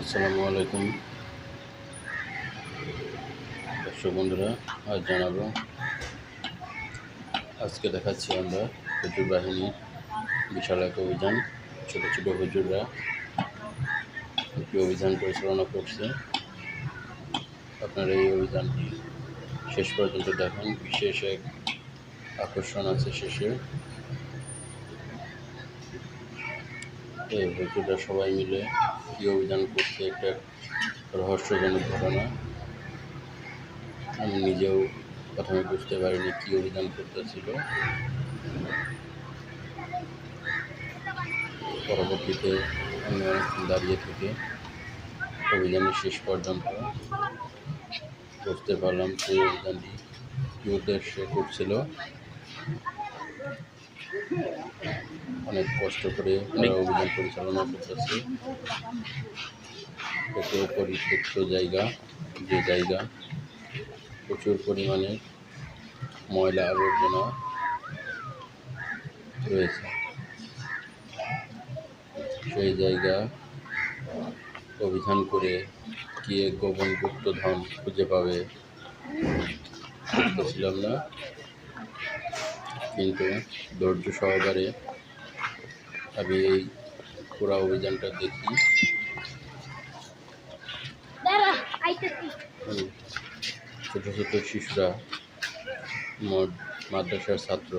আসসালামু আলাইকুম। দর্শক বন্ধুরা, আজ জানাব, আজকে দেখাচ্ছি আমরা হুজুর বাহিনীর বিশাল এক অভিযান। ছোটো ছোটো হুজুররা একটি অভিযান পরিচালনা করছে। আপনারা এই অভিযানটি শেষ পর্যন্ত দেখেন। বিশেষ এক আকর্ষণ আছে শেষে। এই হুজুররা সবাই মিলে কী অভিযান করছে একটা রহস্যজনক ঘটনা। আমি নিজেও প্রথমে বুঝতে পারিনি কী অভিযান করতেছিল। পরবর্তীতে আমি অনেকক্ষণ দাঁড়িয়ে থেকে অভিযানের শেষ পর্যন্ত বুঝতে পারলাম সেই অভিযানটি কী উদ্দেশ্যে করছিল। অনেক কষ্ট করে তারা অভিযান পরিচালনা করতেছে। একটু পরিত্যক্ত জায়গা যে জায়গা প্রচুর পরিমাণে ময়লা আবর্জনা রয়েছে। সেই জায়গা অভিযান করে কি গোপন গুপ্ত ধন খুঁজে পাবে। না। কিন্তু ধৈর্য সহকারে আমি এই পুরা অভিযানটা দেখি। ছোটো ছোটো শিশুরা মদ- মাদ্রাসার ছাত্র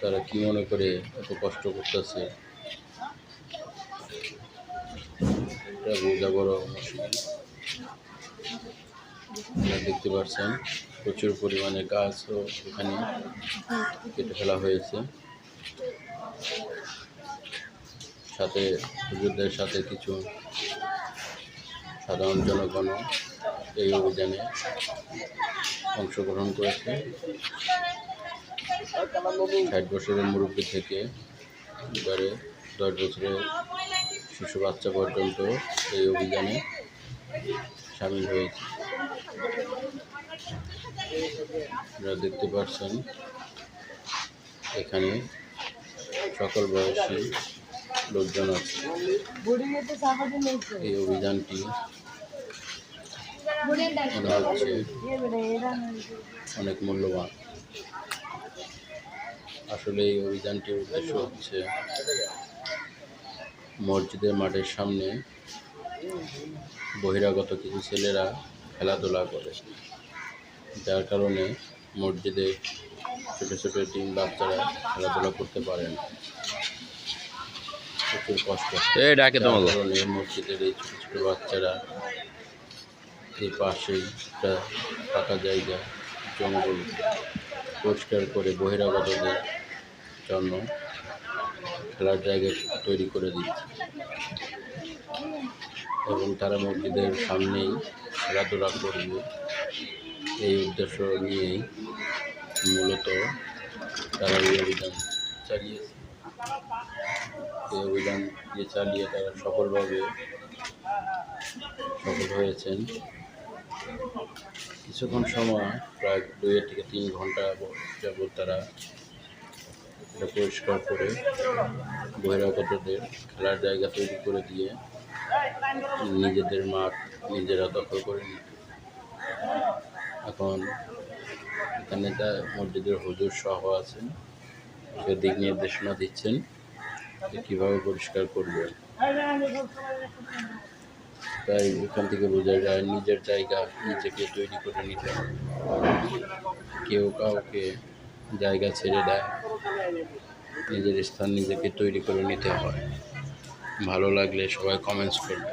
তারা কি মনে করে এত কষ্ট করতেছে? এটা বোঝা বড় মুশকিল। আপনারা দেখতে পাচ্ছেন প্রচুর পরিমাণে গাছও এখানে কেটে ফেলা হয়েছে। সাথে হুজুরদের সাথে কিছু সাধারণ জনগণও এই অভিযানে অংশগ্রহণ করেছে। ষাট বছরের মুরব্বী থেকে এবারে দশ বছরের শিশু বাচ্চা পর্যন্ত এই অভিযানে সামিল হয়েছে। আপনারা দেখতে পাচ্ছেন, এখানে সকল বয়সী লোকজন আছে। এই অভিযানটি মনে হচ্ছে অনেক মূল্যবান। আসলে এই অভিযানটির উদ্দেশ্য হচ্ছে মসজিদের মাঠের সামনে বহিরাগত কিছু ছেলেরা খেলাধুলা করে। যার কারণে মসজিদে ছোটো ছোটো টিম বাচ্চারা খেলাধুলা করতে পারে না। প্রচুর কষ্ট। এই ডাকে তোমাকে। মসজিদের এই ছোটো ছোটো বাচ্চারা এই পাশেই একটা ফাঁকা জায়গা জঙ্গল পরিষ্কার করে বহিরাগতদের জন্য খেলার জায়গা তৈরি করে দিচ্ছে। এবং তারা মসজিদের সামনেই খেলাধুলা করবে। এই উদ্দেশ্য নিয়েই মূলত তারা এই অভিযান চালিয়েছে। এই অভিযান যে চালিয়ে তারা সফলভাবে সফল হয়েছেন। কিছুক্ষণ সময়, প্রায় দুই থেকে তিন ঘণ্টা যাবৎ তারা এটা পরিষ্কার করে বহিরাগতদের খেলার জায়গা তৈরি করে দিয়ে নিজেদের মাঠ নিজেরা দখল করে নিত এখন এখানে যা মসজিদের হুজুর সহ আছেন। সে দিক নির্দেশনা দিচ্ছেন যে কীভাবে পরিষ্কার করবে তাই এখান থেকে বোঝা যায় নিজের জায়গা নিজেকে তৈরি করে নিতে কেউ কাউকে জায়গা ছেড়ে দেয়। নিজের স্থান নিজেকে তৈরি করে নিতে হয়। ভালো লাগলে সবাই কমেন্টস করবে